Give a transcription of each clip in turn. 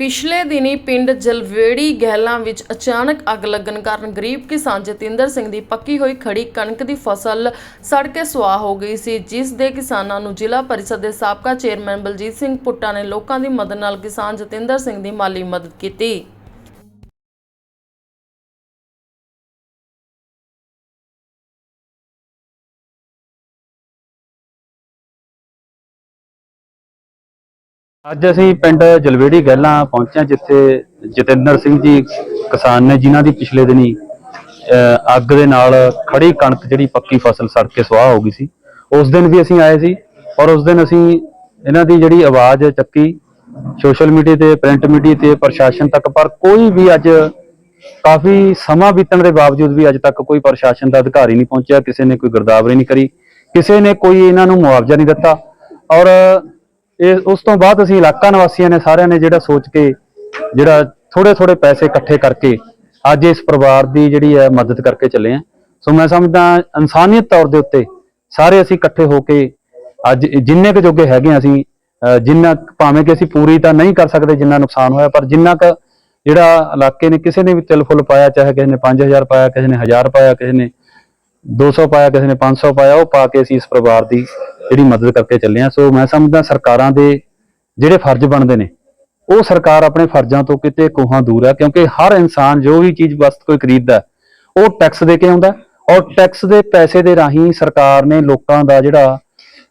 ਪਿਛਲੇ ਦਿਨੀ ਪਿੰਡ ਜਲਵੇੜੀ ਗਹਿਲਾਂ ਵਿੱਚ ਅਚਾਨਕ ਅੱਗ ਲੱਗਣ ਕਾਰਨ ਗਰੀਬ ਕਿਸਾਨ ਜਤਿੰਦਰ ਸਿੰਘ ਦੀ ਪੱਕੀ ਹੋਈ ਖੜੀ ਕਣਕ ਦੀ ਫਸਲ ਸੜ ਕੇ ਸੁਆਹ ਹੋ ਗਈ ਸੀ, ਜਿਸ ਦੇ ਕਿਸਾਨਾਂ ਨੂੰ ਜ਼ਿਲ੍ਹਾ ਪਰਿਸ਼ਦ ਦੇ ਸਾਬਕਾ ਚੇਅਰਮੈਨ ਬਲਜੀਤ ਸਿੰਘ ਪੁੱਟਾ ਨੇ ਲੋਕਾਂ ਦੀ ਮਦਦ ਨਾਲ ਕਿਸਾਨ ਜਤਿੰਦਰ ਸਿੰਘ ਦੀ ਮਾਲੀ ਮਦਦ ਕੀਤੀ। ਅੱਜ ਅਸੀਂ ਪਿੰਡ ਜਲਵੇੜੀ ਗਹਿਲਾਂ ਪਹੁੰਚੇ ਜਿੱਥੇ ਜਤਿੰਦਰ ਸਿੰਘ ਜੀ ਕਿਸਾਨ ਨੇ ਜਿਨ੍ਹਾਂ ਦੀ ਪਿਛਲੇ ਦਿਨੀ ਅਹ, ਅੱਗ ਦੇ ਨਾਲ ਖੜੀ ਕਣਕ ਜਿਹੜੀ ਪੱਕੀ ਫਸਲ ਸੜ ਕੇ ਸੁਆਹ ਹੋ ਗਈ ਸੀ। ਉਸ ਦਿਨ ਵੀ ਅਸੀਂ ਆਏ ਸੀ ਔਰ ਉਸ ਦਿਨ ਅਸੀਂ ਇਹਨਾਂ ਦੀ ਜਿਹੜੀ ਆਵਾਜ਼ ਚੱਕੀ ਸੋਸ਼ਲ ਮੀਡੀਆ ਤੇ ਪ੍ਰਿੰਟ ਮੀਡੀਆ ਤੇ ਪ੍ਰਸ਼ਾਸਨ ਤੱਕ ਪਰ ਕੋਈ ਵੀ ਅੱਜ ਕਾਫੀ ਸਮਾਂ ਬੀਤਣ ਦੇ ਬਾਵਜੂਦ ਵੀ ਅੱਜ ਤੱਕ ਕੋਈ ਪ੍ਰਸ਼ਾਸਨ ਦਾ ਅਧਿਕਾਰੀ ਨਹੀਂ ਪਹੁੰਚਿਆ ਕਿਸੇ ਨੇ ਕੋਈ ਗਿਰਦਾਵਰੀ ਨਹੀਂ ਕਰੀ ਕਿਸੇ ਨੇ ਕੋਈ ਇਹਨਾਂ ਨੂੰ ਮੁਆਵਜ਼ਾ ਨਹੀਂ ਦਿੱਤਾ ਔਰ ਇਹ ਉਸ ਤੋਂ ਬਾਅਦ ਅਸੀਂ ਇਲਾਕਾ ਨਿਵਾਸੀਆਂ ਨੇ ਸਾਰਿਆਂ ਨੇ ਜਿਹੜਾ ਸੋਚ ਕੇ, ਜਿਹੜਾ ਥੋੜੇ ਥੋੜੇ ਪੈਸੇ ਇਕੱਠੇ ਕਰਕੇ ਅੱਜ ਇਸ ਪਰਿਵਾਰ ਦੀ ਜਿਹੜੀ ਹੈ ਮਦਦ ਕਰਕੇ ਚੱਲੇ ਆ ਸੋ ਮੈਂ ਸਮਝਦਾ ਇਨਸਾਨੀਅਤ ਤੌਰ ਦੇ ਉੱਤੇ ਸਾਰੇ ਅਸੀਂ ਇਕੱਠੇ ਹੋ ਕੇ ਅੱਜ ਜਿੰਨੇ ਕੁ ਜੋਗੇ ਹੈਗੇ ਹਾਂ ਅਸੀਂ ਜਿੰਨਾ ਭਾਵੇਂ ਕਿ ਅਸੀਂ ਪੂਰੀ ਤਾਂ ਨਹੀਂ ਕਰ ਸਕਦੇ ਜਿੰਨਾ ਨੁਕਸਾਨ ਹੋਇਆ, ਪਰ ਜਿੰਨਾ ਕੁ ਜਿਹੜਾ ਇਲਾਕੇ ਨੇ ਕਿਸੇ ਨੇ ਵੀ ਤਿਲ ਫੁੱਲ ਪਾਇਆ, ਚਾਹੇ ਕਿਸੇ ਨੇ 5000 ਪਾਇਆ, ਕਿਸੇ ਨੇ 1000 ਪਾਇਆ, ਕਿਸੇ ਨੇ 200 ਪਾਇਆ, ਕਿਸੇ ਨੇ 500 ਪਾਇਆ, ਉਹ ਪਾ ਕੇ ਅਸੀਂ ਇਸ ਪਰਿਵਾਰ ਦੀ ਜਿਹੜੀ ਮਦਦ ਕਰਕੇ ਚੱਲੇ ਹਾਂ। ਸੋ ਮੈਂ ਸਮਝਦਾ ਸਰਕਾਰਾਂ ਦੇ ਜਿਹੜੇ ਫਰਜ਼ ਬਣਦੇ ਨੇ, ਉਹ ਸਰਕਾਰ ਆਪਣੇ ਫਰਜ਼ਾਂ ਤੋਂ ਕਿਤੇ ਕੋਹਾਂ ਦੂਰ ਹੈ, ਕਿਉਂਕਿ ਹਰ ਇਨਸਾਨ ਜੋ ਵੀ ਚੀਜ਼ ਵਸਤ ਕੋਈ ਖਰੀਦਦਾ, ਉਹ ਟੈਕਸ ਦੇ ਕੇ ਆਉਂਦਾ। ਔਰ ਟੈਕਸ ਦੇ ਪੈਸੇ ਦੇ ਰਾਹੀਂ ਸਰਕਾਰ ਨੇ ਲੋਕਾਂ ਦਾ ਜਿਹੜਾ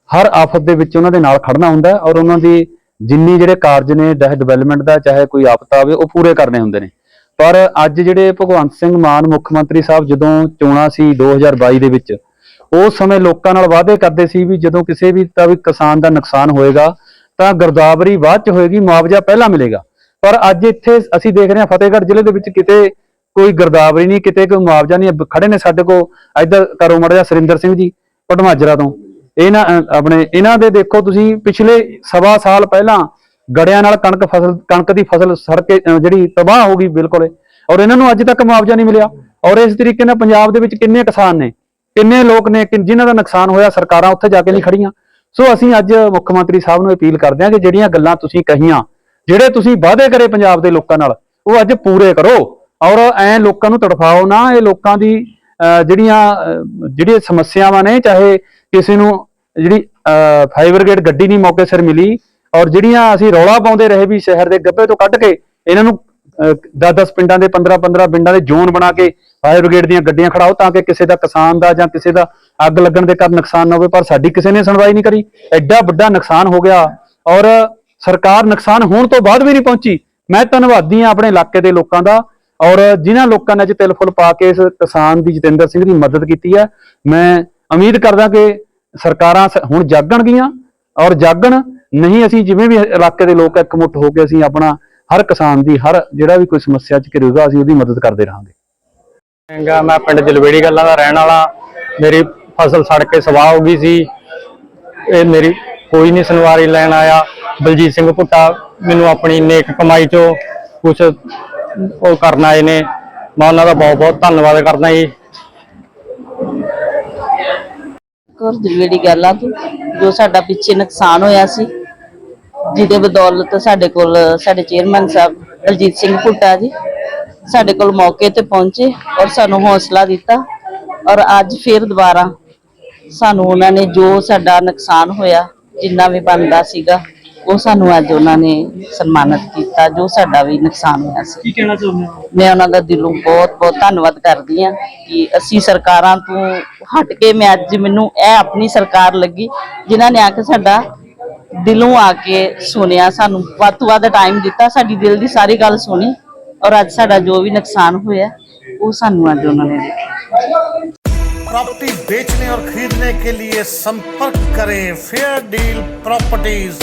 ਹਰ ਆਫਤ ਦੇ ਵਿੱਚ ਉਹਨਾਂ ਦੇ ਨਾਲ ਖੜਨਾ ਹੁੰਦਾ ਔਰ ਉਹਨਾਂ ਦੀ ਜਿੰਨੀ ਜਿਹੜੇ ਕਾਰਜ ਨੇ ਚਾਹੇ ਡਿਵੈਲਪਮੈਂਟ ਦਾ, ਚਾਹੇ ਕੋਈ ਆਪਦਾ ਆਵੇ, ਉਹ ਪੂਰੇ ਕਰਨੇ ਹੁੰਦੇ ਨੇ। ਪਰ ਅੱਜ ਜਿਹੜੇ ਭਗਵੰਤ ਸਿੰਘ ਮਾਨ ਮੁੱਖ ਮੰਤਰੀ ਸਾਹਿਬ ਜਦੋਂ ਚੋਣਾਂ ਸੀ 2022 ਦੇ ਵਿੱਚ ਉਸ ਸਮੇਂ ਲੋਕਾਂ ਨਾਲ ਵਾਅਦੇ ਕਰਦੇ ਸੀ ਵੀ ਜਦੋਂ ਕਿਸੇ ਵੀ ਤਾਂ ਵੀ ਕਿਸਾਨ ਦਾ ਨੁਕਸਾਨ ਹੋਏਗਾ, ਤਾਂ ਗਰਦਾਵਰੀ ਬਾਅਦ ਚ ਹੋਏਗੀ, ਮੁਆਵਜ਼ਾ ਪਹਿਲਾਂ ਮਿਲੇਗਾ। ਪਰ ਅੱਜ ਇੱਥੇ ਅਸੀਂ ਦੇਖ ਰਹੇ ਹਾਂ ਫਤਿਹਗੜ੍ਹ ਜ਼ਿਲ੍ਹੇ ਦੇ ਵਿੱਚ ਕਿਤੇ ਕੋਈ ਗਰਦਾਵਰੀ ਨਹੀਂ, ਕਿਤੇ ਕੋਈ ਮੁਆਵਜ਼ਾ ਨਹੀਂ ਖੜੇ ਨੇ ਸਾਡੇ ਕੋਲ ਇੱਧਰ ਕਰੋ ਮੜਿਆ ਸੁਰਿੰਦਰ ਸਿੰਘ ਜੀ, ਪਟਮਾਜਰਾ ਤੋਂ। ਇਹਨਾਂ ਆਪਣੇ, ਇਹਨਾਂ ਦੇ ਦੇਖੋ ਤੁਸੀਂ ਪਿਛਲੇ ਸਵਾ ਸਾਲ ਪਹਿਲਾਂ ਗੜਿਆਂ ਨਾਲ ਕਣਕ ਫਸਲ ਕਣਕ ਦੀ ਫਸਲ ਸੜ ਕੇ ਜਿਹੜੀ ਤਬਾਹ ਹੋ ਗਈ ਬਿਲਕੁਲ ਔਰ ਇਹਨਾਂ ਨੂੰ ਅੱਜ ਤੱਕ ਮੁਆਵਜ਼ਾ ਨਹੀਂ ਮਿਲਿਆ। ਔਰ ਇਸ ਤਰੀਕੇ ਨਾਲ ਪੰਜਾਬ ਦੇ ਵਿੱਚ ਕਿੰਨੇ ਕਿਸਾਨ ਨੇ ਕਿੰਨੇ ਲੋਕ ਨੇ ਕਿ ਜਿਨ੍ਹਾਂ ਦਾ ਨੁਕਸਾਨ ਹੋਇਆ ਸਰਕਾਰਾਂ ਉੱਥੇ ਜਾ ਕੇ ਨਹੀਂ ਖੜੀਆਂ। ਸੋ ਅਸੀਂ ਅੱਜ ਮੁੱਖ ਮੰਤਰੀ ਸਾਹਿਬ ਨੂੰ ਅਪੀਲ ਕਰਦੇ ਹਾਂ ਕਿ ਜਿਹੜੀਆਂ ਗੱਲਾਂ ਤੁਸੀਂ ਕਹੀਆਂ ਜਿਹੜੇ ਤੁਸੀਂ ਵਾਅਦੇ ਕਰੇ ਪੰਜਾਬ ਦੇ ਲੋਕਾਂ ਨਾਲ ਉਹ ਅੱਜ ਪੂਰੇ ਕਰੋ। ਔਰ ਐ ਲੋਕਾਂ ਨੂੰ ਤੜਫਾਓ ਨਾ ਇਹ ਲੋਕਾਂ ਦੀ ਅਹ, ਜਿਹੜੀਆਂ ਜਿਹੜੀਆਂ ਸਮੱਸਿਆਵਾਂ ਨੇ ਚਾਹੇ ਕਿਸੇ ਨੂੰ ਜਿਹੜੀ ਫਾਇਰ ਬ੍ਰਿਗੇਡ ਗੱਡੀ ਨਹੀਂ ਮੌਕੇ ਸਿਰ ਮਿਲੀ ਔਰ ਜਿਹੜੀਆਂ ਅਸੀਂ ਰੌਲਾ ਪਾਉਂਦੇ ਰਹੇ ਵੀ ਸ਼ਹਿਰ ਦੇ ਗੱਭੇ ਤੋਂ ਕੱਢ ਕੇ ਇਹਨਾਂ ਨੂੰ 10-10 ਪਿੰਡਾਂ ਦੇ 15-15 ਪਿੰਡਾਂ ਦੇ ਜ਼ੋਨ ਬਣਾ ਕੇ ਫਾਇਰ ਬ੍ਰਿਗੇਡ ਦੀਆਂ ਗੱਡੀਆਂ ਖੜਾਓ ਤਾਂ ਕਿ ਕਿਸੇ ਦਾ ਕਿਸਾਨ ਦਾ ਜਾਂ ਕਿਸੇ ਦਾ ਅੱਗ ਲੱਗਣ ਦੇ ਕਾਰਨ ਨੁਕਸਾਨ ਨਾ ਹੋਵੇ, ਪਰ ਸਾਡੀ ਕਿਸੇ ਨੇ ਸੁਣਵਾਈ ਨਹੀਂ ਕਰੀ। ਐਡਾ ਵੱਡਾ ਨੁਕਸਾਨ ਹੋ ਗਿਆ ਔਰ ਸਰਕਾਰ ਨੁਕਸਾਨ ਹੋਣ ਤੋਂ ਬਾਅਦ ਵੀ ਨਹੀਂ ਪਹੁੰਚੀ। ਮੈਂ ਧੰਨਵਾਦੀ ਹਾਂ ਆਪਣੇ ਇਲਾਕੇ ਦੇ ਲੋਕਾਂ ਦਾ ਔਰ ਜਿਨ੍ਹਾਂ ਲੋਕਾਂ ਨੇ ਅੱਜ ਤਿਲ ਫੁੱਲ ਪਾ ਕੇ ਇਸ ਕਿਸਾਨ ਦੀ ਜਤਿੰਦਰ ਸਿੰਘ ਦੀ ਮਦਦ ਕੀਤੀ ਹੈ। ਮੈਂ ਉਮੀਦ ਕਰਦਾ ਕਿ ਸਰਕਾਰਾਂ ਹੁਣ ਜਾਗਣਗੀਆਂ ਔਰ ਜਾਗਣ ਨਹੀਂ ਅਸੀਂ ਜਿਵੇਂ ਵੀ ਇਲਾਕੇ ਦੇ ਲੋਕ ਇਕਮੁੱਠ ਹੋ ਕੇ ਅਸੀਂ ਆਪਣਾ ਹਰ ਕਿਸਾਨ ਦੀ ਹਰ ਜਿਹੜਾ ਵੀ ਕੋਈ ਸਮੱਸਿਆ ਚ ਘਿਰੂਗਾ ਅਸੀਂ ਉਹਦੀ ਮਦਦ ਕਰਦੇ ਰਹਾਂਗੇ। ਹੈਗਾ ਮੈਂ ਪਿੰਡ ਜਲਵੇੜੀ ਗੱਲਾਂ ਦਾ ਰਹਿਣ ਵਾਲਾ। ਮੇਰੀ ਫਸਲ ਸੜ ਕੇ ਸਵਾਹ ਹੋ ਗਈ ਸੀ। ਇਹ ਮੇਰੀ ਕੋਈ ਨਹੀਂ ਸੁਨਵਾਰੀ ਲੈਣ ਆਇਆ। ਬਲਜੀਤ ਸਿੰਘ ਭੁੱਟਾ ਮੈਨੂੰ ਆਪਣੀ ਨੇਕ ਕਮਾਈ ਚੋਂ ਕੁਝ ਉਹ ਕਰਨ ਆਏ ਨੇ। ਮੈਂ ਉਹਨਾਂ ਦਾ ਬਹੁਤ ਬਹੁਤ ਧੰਨਵਾਦ ਕਰਦਾ ਜੀ। ਕੌਰ ਜਿਹੜੀ ਗੱਲਾਂ ਤੋਂ ਜੋ ਸਾਡਾ ਪਿੱਛੇ ਨੁਕਸਾਨ ਹੋਇਆ ਸੀ। ਜਿਹਦੇ ਬਦੌਲਤ ਸਾਡੇ ਕੋਲ ਸਾਡੇ ਚੇਅਰਮੈਨ ਸਾਹਿਬ ਬਲਜੀਤ ਸਿੰਘ ਭੁੱਟਾ ਜੀ ਸਾਡੇ ਕੋਲ ਮੌਕੇ ਤੇ ਪਹੁੰਚੇ ਔਰ ਸਾਨੂੰ ਹੌਸਲਾ ਦਿੱਤਾ ਔਰ ਅੱਜ ਫਿਰ ਦੁਬਾਰਾ ਸਾਨੂੰ ਉਹਨਾਂ ਨੇ ਜੋ ਸਾਡਾ ਨੁਕਸਾਨ ਹੋਇਆ ਜਿੰਨਾ ਵੀ ਬਣਦਾ ਸੀਗਾ ਉਹ ਸਾਨੂੰ ਅੱਜ ਉਹਨਾਂ ਨੇ ਸਨਮਾਨਿਤ ਕੀਤਾ ਜੋ ਸਾਡਾ ਵੀ ਨੁਕਸਾਨ ਹੋਇਆ ਸੀ। ਕੀ ਕਹਿਣਾ ਚਾਹੁੰਦੇ ਹੋ? ਮੈਂ ਉਹਨਾਂ ਦਾ ਦਿਲੋਂ ਬਹੁਤ ਬਹੁਤ ਧੰਨਵਾਦ ਕਰਦੀ ਹਾਂ ਕਿ ਅਸੀਂ ਸਰਕਾਰਾਂ ਤੋਂ ਹਟ ਕੇ ਮੈਂ ਅੱਜ ਮੈਨੂੰ ਇਹ ਆਪਣੀ ਸਰਕਾਰ ਲੱਗੀ ਜਿਨ੍ਹਾਂ ਨੇ ਆ ਕੇ ਸਾਡਾ ਦਿਲੋਂ ਆ ਕੇ ਸੁਣਿਆ ਸਾਨੂੰ ਵੱਧ ਤੋਂ ਵੱਧ ਟਾਈਮ ਦਿੱਤਾ ਸਾਡੀ ਦਿਲ ਦੀ ਸਾਰੀ ਗੱਲ ਸੁਣੀ ਔਰ ਅੱਜ ਸਾਡਾ ਜੋ ਵੀ ਨੁਕਸਾਨ ਹੋਇਆ ਉਹ ਸਾਨੂੰ ਅੱਜ ਉਹਨਾਂ ਨੇ ਦਿੱਤਾ प्रॉपर्टी बेचने और खरीदने के लिए संपर्क करें फेयर डील प्रॉपर्टीज